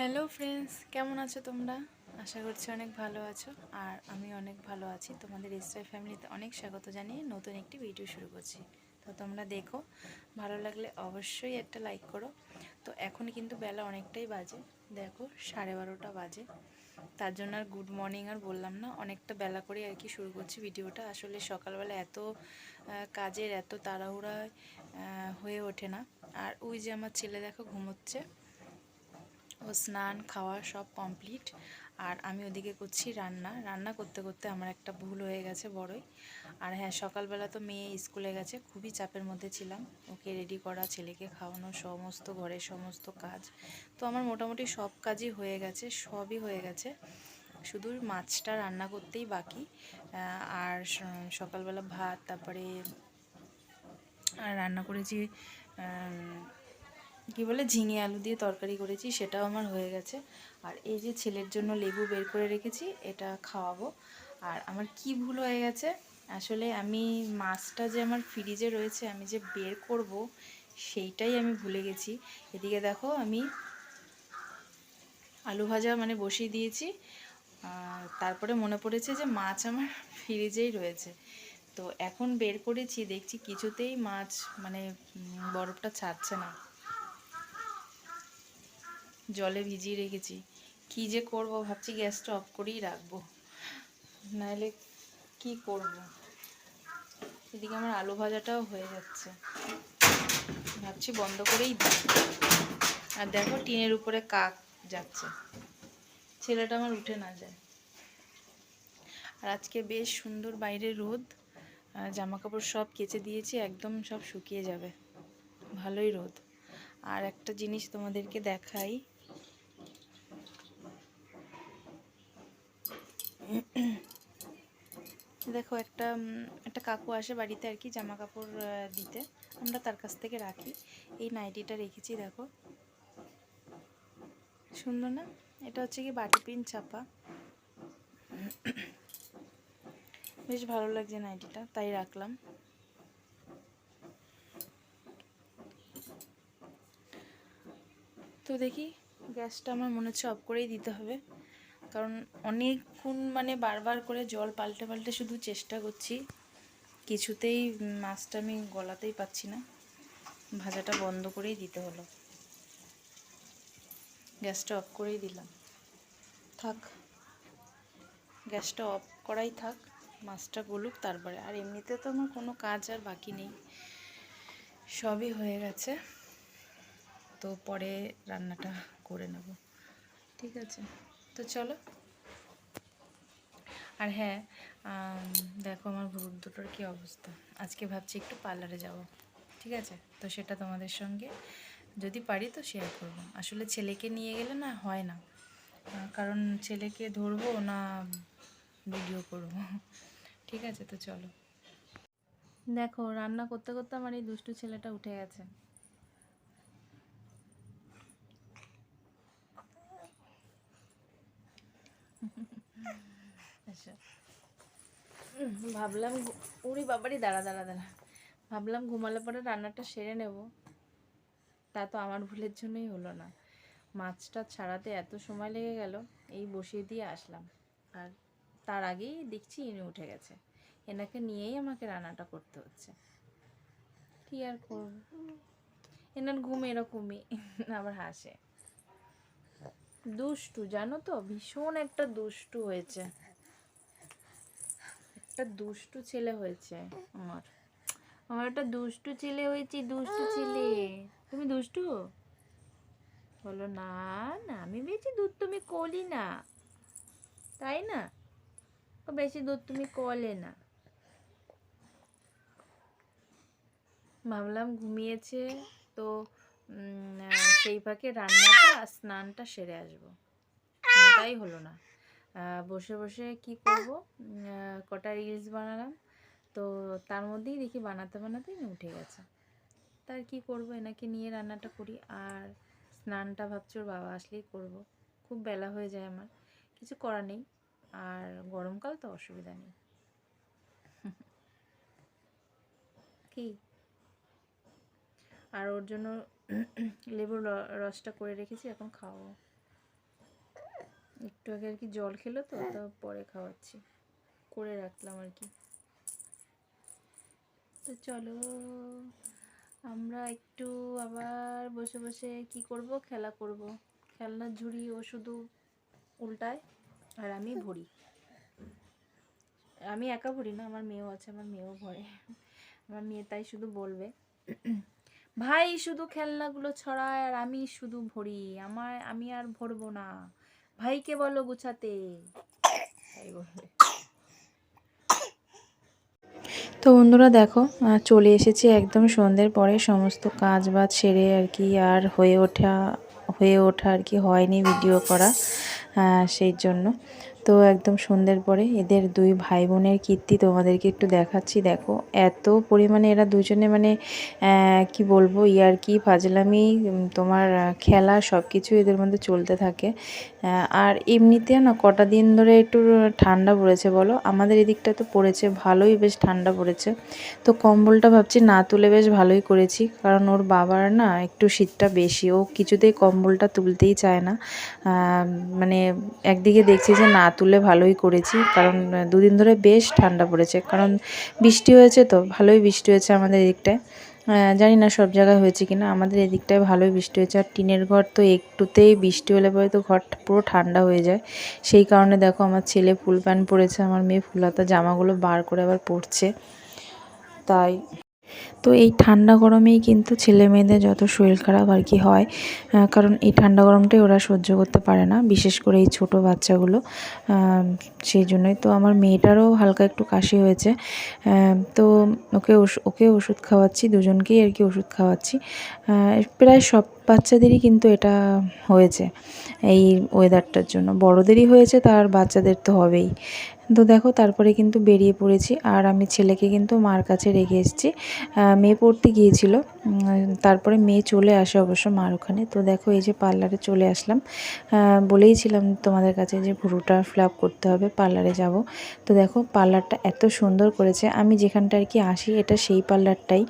Hello friends কেমন আছো তোমরা? আশা করছি অনেক ভালো আছো। আর আমি অনেক ভালো আছি। তোমাদের ইসরাই ফ্যামিলিতে অনেক স্বাগত জানিয়ে নতুন একটি ভিডিও শুরু করছি। তো তোমরা দেখো, ভালো লাগলে অবশ্যই একটা লাইক করো। তো এখন কিন্তু বেলা অনেকটাই বাজে। দেখো, সাড়ে বারোটা বাজে। তার জন্য আর গুড মর্নিং আর বললাম না। অনেকটা বেলা করে আর কি শুরু করছি ভিডিওটা আসলে সকালবেলা এত কাজের এত তাড়াহুড়া হয়ে ওঠে না। আর ওই যে আমার ছেলে দেখো ঘুমোচ্ছে। ও স্নান, খাওয়া সব কমপ্লিট। আর আমি ওদিকে করছি রান্না। রান্না করতে করতে আমার একটা ভুল হয়ে গেছে বড়ই। আর হ্যাঁ সকালবেলা তো মেয়ে স্কুলে গেছে, খুবই চাপের মধ্যে ছিলাম। ওকে রেডি করা, ছেলেকে খাওয়ানো, সমস্ত ঘরের সমস্ত কাজ। তো আমার মোটামুটি সব কাজই হয়ে গেছে, সবই হয়ে গেছে। শুধু মাছটা রান্না করতেই বাকি। আর সকালবেলা ভাত, তারপরে রান্না করেছি কি বলে, ঝিঙে আলু দিয়ে তরকারি করেছি, সেটাও আমার হয়ে গেছে। আর এই যে ছেলের জন্য লেবু বের করে রেখেছি, এটা খাওয়াবো। আর আমার কি ভুল হয়ে গেছে? আসলে আমি মাছটা যে আমার ফ্রিজে রয়েছে, আমি যে বের করব, সেইটাই আমি ভুলে গেছি। এদিকে দেখো, আমি আলু ভাজা মানে বসিয়ে দিয়েছি। তারপরে মনে পড়েছে যে মাছ আমার ফ্রিজেই রয়েছে। তো এখন বের করেছি, দেখছি কিছুতেই মাছ মানে বরফটা ছাড়ছে না। জলে ভিজিয়ে রেখেছি। কি যে করব ভাবছি গ্যাসটা অফ করেই রাখব। নাহলে কি করব? এদিকে আমার আলু ভাজাটাও হয়ে যাচ্ছে। ভাবছি বন্ধ করেই দিই। আর দেখো টিনের উপরে কাক যাচ্ছে। ছেলেটা আমার উঠে না যায়। আর আজকে বেশ সুন্দর বাইরে রোদ। জামা কাপড় সব কেচে দিয়েছি, একদম সব শুকিয়ে যাবে। ভালোই রোদ। আর একটা জিনিস তোমাদেরকে দেখাই। দেখো একটা একটা কাকু আসে বাড়িতে আর কি জামা কাপড় দিতে। আমরা তার কাছ থেকে রাখি। এই নাইটিটা রেখেছি, দেখো। সুন্দর না? এটা হচ্ছে কি বাটি পিন চাপা। বেশ ভালো লাগছে নাইটিটা, তাই রাখলাম। তো দেখি, গ্যাসটা আমার মনে হচ্ছে অফ করেই দিতে হবে। কারণ অনেকক্ষণ মানে বারবার করে জল পাল্টে পাল্টে শুধু চেষ্টা করছি। কিছুতেই মাছটা আমি গলাতেই পাচ্ছি না। ভাজাটা বন্ধ করেই দিতে হলো। গ্যাসটা অফ করেই দিলাম। থাক, গ্যাসটা অফ করাই থাক, মাছটা গলুক তারপরে। আর এমনিতে তো আমার কোনো কাজ আর বাকি নেই। সবই হয়ে গেছে। তো পরে রান্নাটা করে নেব। ঠিক আছে। চলো। আর হ্যাঁ দেখো আমার গ্রুপ দুটোর কি অবস্থা। আজকে ভাবছি একটু পার্লারে যাব, ঠিক আছে? তো সেটা তোমাদের সঙ্গে। যদি পারি তো শেয়ার করব। আসলে ছেলেকে নিয়ে গেলে না হয় না। কারণ ছেলেকে ধরবো না ভিডিও করব। ঠিক আছে, তো চলো। দেখো, রান্না করতে করতে আমার এই দুষ্টু ছেলেটা উঠে গেছে। আচ্ছা। ভাবলাম উরি বাবারই দাঁড়া দাঁড়া দাঁড়া। ভাবলাম ঘুমালে পরে রান্নাটা সেরে নেব। তা তো আমার ভুলের জন্যই হলো না। মাছটা ছাড়াতে এত সময় লেগে গেল, এই বসিয়ে দিয়ে আসলাম। আর তার আগেই দেখছি ইনি উঠে গেছে। এনাকে নিয়েই আমাকে রান্নাটা করতে হচ্ছে। কি আর করব? এনার ঘুম এরকমই, আবার হাসে। দুষ্টু, জানো তো? ভীষণ একটা দুষ্টু হয়েছে। একটা দুষ্টু ছেলে হয়েছে আমার। আমার একটা দুষ্টু ছেলে হয়েছে, দুষ্টু ছেলে। তুমি দুষ্টু? বলো, না না, আমি বেশি দুধ তুমি কলি না। তাই না? বেশি দুধ তুমি কলে না। ভাবলাম ঘুমিয়েছে, তো সেই ফাঁকে রান্নাটা স্নানটা সেরে আসব। কোনোটাই হলো না। বসে বসে কি করব? কটা রিলস বানালাম। তো তার মধ্যেই দেখি বানাতে বানাতে ইনি উঠে গেছে। তার কি করব? এনাকে নিয়ে রান্নাটা করি। আর স্নানটা ভাবছি ওর বাবা আসলেই করব। খুব বেলা হয়ে যায় আমার। কিছু করার নেই। আর গরমকাল তো অসুবিধা নেই। কি? আর ওর জন্য লেবুর রসটা করে রেখেছি। এখন খাওয়াবো। একটু আগে আর কি জল খেলো তো তো পরে খাওয়াচ্ছি। করে রাখলাম আর কি। তো চলো আমরা একটু আবার বসে বসে কি করব? খেলা করব। খেলনার ঝুড়ি ও শুধু উল্টায় আর আমি ভরি। আমি একা ভরি না আমার মেয়েও আছে আমার মেয়েও ভরে। আমার মেয়ে তাই শুধু বলবে। ভাই শুধু খেলনাগুলো ছড়ায় আর আমি শুধু ভরি। আমার আমি আর ভরবো না। ভাইকে বলো গুছাতে। তো বন্ধুরা দেখো চলে এসেছি একদম সন্ধ্যের পরে। সমস্ত কাজ বাজ সেরে আর কি আর হয়ে ওঠা হয়ে ওঠা আর কি হয়নি ভিডিও করা সেই জন্য। তো একদম সন্ধ্যের পরে এদের দুই ভাই বোনের কীর্তি তোমাদেরকে একটু দেখাচ্ছি। দেখো, এত পরিমাণে এরা দুজনে মানে কি বলব ইয়ার কি ফাজলামি তোমার খেলা সব কিছু এদের মধ্যে চলতে থাকে। আর এমনিতে না কটা দিন ধরে একটু ঠান্ডা পড়েছে বলো? আমাদের এদিকটা তো পড়েছে, ভালোই বেশ ঠান্ডা পড়েছে। তো কম্বলটা ভাবছি না তুলে বেশ ভালোই করেছি, কারণ ওর বাবার না একটু শীতটা বেশি, ও কিছুতেই কম্বলটা তুলতেই চায় না। মানে একদিকে দেখছি যে না তুলে ভালোই করেছি। কারণ দুদিন ধরে বেশ ঠান্ডা পড়েছে। কারণ, বৃষ্টি হয়েছে তো, ভালোই বৃষ্টি হয়েছে আমাদের এদিকটায়। জানি না সব জায়গায় হয়েছে কিনা, আমাদের এদিকটায় ভালোই বৃষ্টি হয়েছে। আর টিনের ঘর তো একটুতেই বৃষ্টি হলে পরে তো ঘরটা পুরো ঠান্ডা হয়ে যায়। সেই কারণে দেখো আমার ছেলে ফুল প্যান্ট পরেছে, আমার মেয়ে ফুলাতা জামাগুলো বার করে আবার পরছে। তাই তো এই ঠান্ডা গরমেই কিন্তু ছেলে মেয়েদের যত শরীর খারাপ আর কি হয় কারণ এই ঠান্ডা গরমটাই ওরা সহ্য করতে পারে না, বিশেষ করে এই ছোট বাচ্চাগুলো সেই জন্যই তো আমার মেয়েটারও হালকা একটু কাশি হয়েছে তো ওকে ওকে ওষুধ খাওয়াচ্ছি, দুজনকেই আর কি ওষুধ খাওয়াচ্ছি প্রায় সব বাচ্চাদেরই কিন্তু এটা হয়েছে এই ওয়েদারটার জন্য, বড়োদেরই হয়েছে, তার বাচ্চাদের তো হবেই তো দেখো তারপরে কিন্তু বেরিয়ে পড়েছি আর আমি ছেলেকে কিন্তু মার কাছে রেখে এসেছি। মেয়ে পড়তে গিয়েছিল। তারপরে মেয়ে চলে আসে অবশ্য মার ওখানে। তো দেখো এই যে পার্লারে চলে আসলাম। বলেইছিলাম তোমাদের কাছে যে ভুরুটা ফ্ল্যাপ করতে হবে, পার্লারে যাব। তো দেখো পার্লারটা এত সুন্দর করেছে। আমি যেখানটা আর কি আসি এটা সেই পার্লারটাই।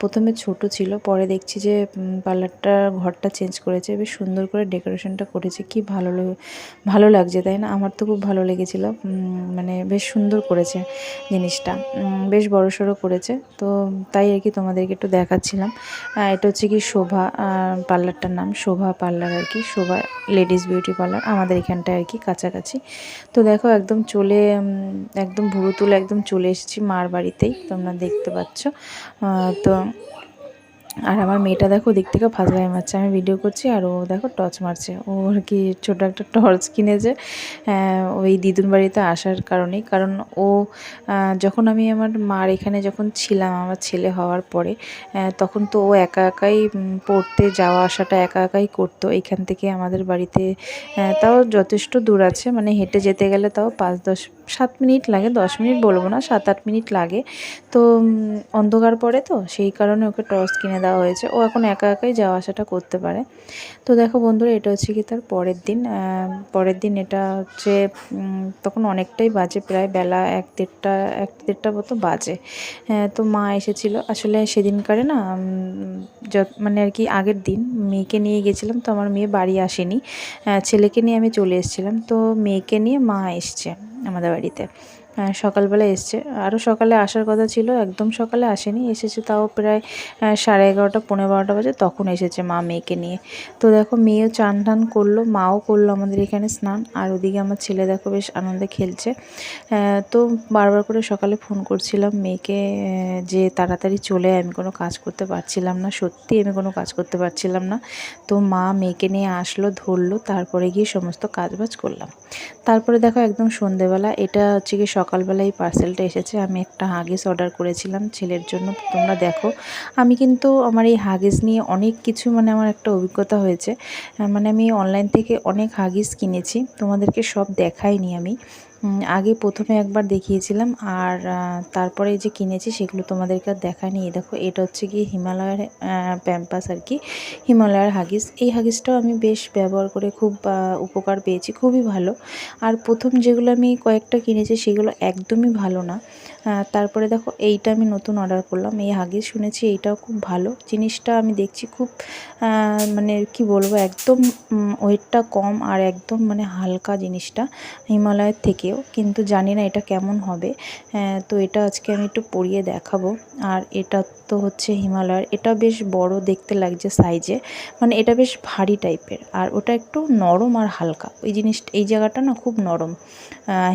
প্রথমে ছোট ছিল, পরে দেখছি যে পার্লারটা ঘরটা চেঞ্জ করেছে। বেশ সুন্দর করে ডেকোরেশনটা করেছে। কি ভালো ভালো লাগছে, তাই না? আমার তো খুব ভালো লেগেছিল। মানে বেশ সুন্দর করেছে জিনিসটা। বেশ বড় সড়ো করেছে। তো তাই আর কি তোমাদেরকে একটু দেখাচ্ছিলাম। এটা হচ্ছে কি শোভা পার্লারটার নাম। শোভা পার্লার আর কি। Shobha ladies beauty parlour. আমাদের এখানটায় আর কি কাছাকাছি। তো দেখো একদম চলে একদম ভুরু তুলে একদম চলে এসেছি মার বাড়িতেই। তোমরা দেখতে পাচ্ছ। তো আর আমার মেয়েটা দেখো দিক থেকে ফাজলাই মারছে। আমি ভিডিও করছি আর ও দেখো টর্চ মারছে। ও আর কি ছোটো একটা টর্চ কিনেছে। আহ, ওই দিদুন বাড়িতে আসার কারণেই। কারণ ও যখন আমি আমার মার এখানে যখন ছিলাম আমার ছেলে হওয়ার পরে তখন তো ও একা একাই পড়তে যাওয়া আসাটা একা একাই করতো। এখান থেকে আমাদের বাড়িতে তাও যথেষ্ট দূর আছে। মানে হেঁটে যেতে গেলে তাও পাঁচ দশ সাত মিনিট লাগে দশ মিনিট বলব না সাত আট মিনিট লাগে। তো অন্ধকার পড়ে তো সেই কারণে ওকে টর্চ কিনে দেওয়া হয়েছে। ও এখন একা একাই যাওয়া আসাটা করতে পারে। তো দেখো বন্ধুরা এটা হচ্ছে কি তার পরের দিন। পরের দিন এটা হচ্ছে তখন অনেকটাই বাজে প্রায় বেলা এক দেড়টা এক দেড়টা মতো বাজে। হ্যাঁ, তো মা এসেছিল। আসলে সেদিনকারে না মানে আর কি আগের দিন মেয়েকে নিয়ে গেছিলাম তো আমার মেয়ে বাড়ি আসেনি। ছেলেকে নিয়ে আমি চলে এসেছিলাম। তো মেয়েকে নিয়ে মা এসছে আমাদের বাড়িতে। সকালবেলা এসছে। আরও সকালে আসার কথা ছিল, একদম সকালে আসেনি, এসেছে তাও প্রায় সাড়ে এগারোটা পনেরো বারোটা বাজে তখন এসেছে মা মেয়েকে নিয়ে। তো দেখো মেয়েও চান টান করল, মাও করল আমাদের এখানে স্নান, আর ওদিকে আমার ছেলে দেখো বেশ আনন্দে খেলছে। তো বারবার করে সকালে ফোন করছিলাম মেয়েকে যে তাড়াতাড়ি চলে আমি কোনো কাজ করতে পারছিলাম না, সত্যি আমি কোনো কাজ করতে পারছিলাম না। তো মা মেয়েকে নিয়ে আসলো, ধরলো, তারপরে গিয়ে সমস্ত কাজবাজ করলাম। তারপরে দেখো একদম সন্ধেবেলা, এটা হচ্ছে কি সকালবেলা এই পার্সেলটা এসেছে। আমি একটা হাগিস অর্ডার করেছিলাম ছেলের জন্য। তোমরা দেখো, আমি কিন্তু আমার এই হাগিস নিয়ে অনেক কিছু মানে আমার একটা অভিজ্ঞতা হয়েছে। মানে আমি অনলাইন থেকে অনেক হাগিস কিনেছি। তোমাদেরকে সব দেখাইনি আমি। আগে প্রথমে একবার দেখিয়েছিলাম আর তারপরে যে কিনেছি সেগুলো তোমাদেরকে দেখায়নি। এই দেখো, এটা হচ্ছে কি হিমালয়ের প্যাম্পাস আর কি, হিমালয়ের হাগিস। এই হাগিসটাও আমি বেশ ব্যবহার করে খুব উপকার পেয়েছি, খুবই ভালো। আর প্রথম যেগুলো আমি কয়েকটা কিনেছি সেগুলো একদমই ভালো না। তারপরে দেখো এইটা আমি নতুন অর্ডার করলাম। এই হাগিস শুনেছি এইটাও খুব ভালো। জিনিসটা আমি দেখছি খুব মানে কি বলব, একদম ওয়েটটা কম আর একদম মানে হালকা জিনিসটা হিমালয়ের থেকেও। কিন্তু জানি না এটা কেমন হবে। তো এটা আজকে আমি একটু পরিয়ে দেখাবো। আর এটা তো হচ্ছে হিমালয়ের। এটা বেশ বড় দেখতে লাগছে সাইজে মানে এটা বেশ ভারী টাইপের আর ওটা একটু নরম আর হালকা। ওই জিনিস এই জায়গাটা না খুব নরম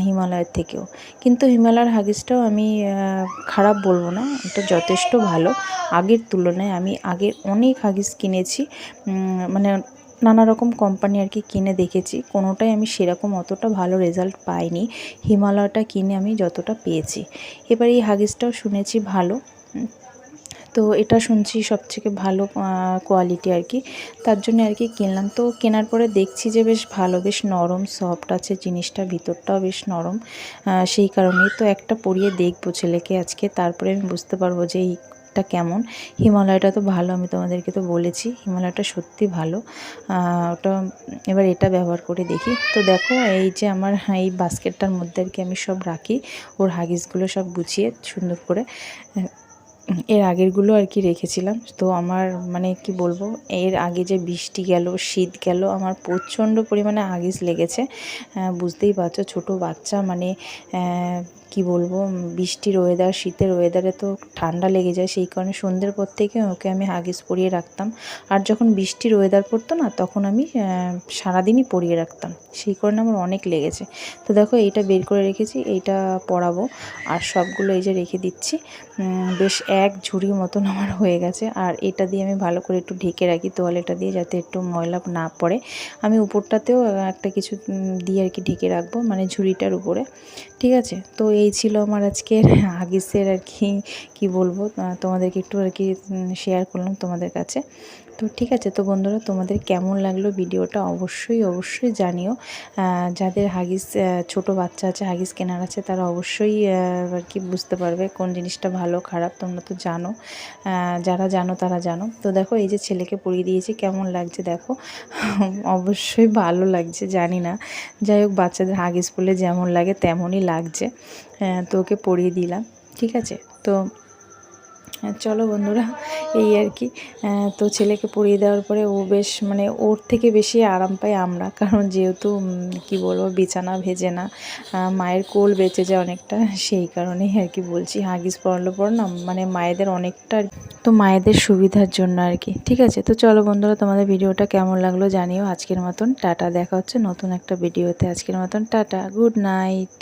হিমালয়ের থেকেও। কিন্তু হিমালয়ের হাগিসটাও আমি আহ, খারাপ বলব না এটা যথেষ্ট ভালো। আগের তুলনায় আমি আগে অনেক হাগিস কিনেছি মানে নানা রকম কোম্পানি আর কি কিনে দেখেছি কোনোটাই আমি সেরকম অতটা ভালো রেজাল্ট পাইনি। হিমালয়টা কিনে আমি যতটা পেয়েছি। এবার এই হাগিসটাও শুনেছি ভালো তো এটা শুনছি সবথেকে ভালো কোয়ালিটি আর কি। তার জন্য আর কি কিনলাম। তো কেনার পরে দেখছি যে বেশ ভালো, বেশ নরম সফট আছে জিনিসটা, ভিতরটাও বেশ নরম সেই কারণেই তো একটা পরিয়ে দেখব ছেলেকে আজকে। তারপরে আমি বুঝতে পারব যে এইটা কেমন। হিমালয়টা তো ভালো, আমি তোমাদেরকে তো বলেছি। হিমালয়টা সত্যি ভালো। ওটা এবার এটা ব্যবহার করে দেখি। তো দেখো, এই যে আমার এই বাস্কেটটার মধ্যে আর কি আমি সব রাখি। ওর হাগিসগুলো সব গুছিয়ে সুন্দর করে এর আগেরগুলো আর কি রেখেছিলাম। তো আমার মানে কি বলব, এর আগে যে বৃষ্টি গেল, শীত গেল, আমার প্রচণ্ড পরিমাণে আগিস লেগেছে। বুঝতেই পারছ, ছোট বাচ্চা মানে কি বলব, বৃষ্টির ওয়েদার শীতের ওয়েদারে তো ঠান্ডা লেগে যায়, সেই কারণে সন্ধ্যের পর থেকে ওকে আমি হাগিস পরিয়ে রাখতাম। আর যখন বৃষ্টির ওয়েদার পড়তো না, তখন আমি সারাদিনই পরিয়ে রাখতাম। সেই কারণে আমার অনেক লেগেছে। তো দেখো, এইটা বের করে রেখেছি, এইটা পরাবো। আর সবগুলো এই যে রেখে দিচ্ছি। বেশ এক ঝুড়ি মতন আমার হয়ে গেছে। আর এটা দিয়ে আমি ভালো করে একটু ঢেকে রাখি তোয়ালেটা দিয়ে যাতে একটু ময়লা না পড়ে। আমি উপরটাতেও একটা কিছু দিয়ে আর কি ঢেকে রাখব মানে ঝুড়িটার উপরে। ঠিক আছে? তো এই ছিল আমার আজকের আগিসের আর কি, কী বলব তোমাদেরকে একটু আর কি শেয়ার করলাম তোমাদের কাছে। তো ঠিক আছে, তো বন্ধুরা তোমাদের কেমন লাগল ভিডিওটা অবশ্যই অবশ্যই জানিও। যাদের হাগিস ছোট বাচ্চা আছে, হাগিস কেনার আছে, তারা অবশ্যই আর কি বুঝতে পারবে কোন জিনিসটা ভালো, খারাপ, তোমরা তো জানো। যারা জানো তারা জানো। তো দেখো, এই যে ছেলেকে পরিয়ে দিয়েছি, কেমন লাগছে দেখো? অবশ্যই ভালো লাগছে, জানি না। যাই হোক, বাচ্চাদের হাগিস পরলে যেমন লাগে তেমনই লাগছে। তো ওকে পরিয়ে দিলাম, ঠিক আছে? তো চলো বন্ধুরা, এই আর কি। তো ছেলেকে পরিয়ে দেওয়ার পরে ও বেশ মানে ওর থেকে বেশি আরাম পাই আমরা, কারণ যেহেতু কি বলব, বিছানা ভেজে না মায়ের কোল বেঁচে যায় অনেকটা, সেই কারণেই আর কি বলছি, হাগিস পড়ালো পর না মানে মায়েদের অনেকটা তো মায়েদের সুবিধার জন্য আর কি, ঠিক আছে? তো চলো বন্ধুরা, তোমাদের ভিডিওটা কেমন লাগল জানিও আজকের মতন। টাটা, দেখা হচ্ছে নতুন একটা ভিডিওতে। আজকের মতন টাটা, গুড নাইট।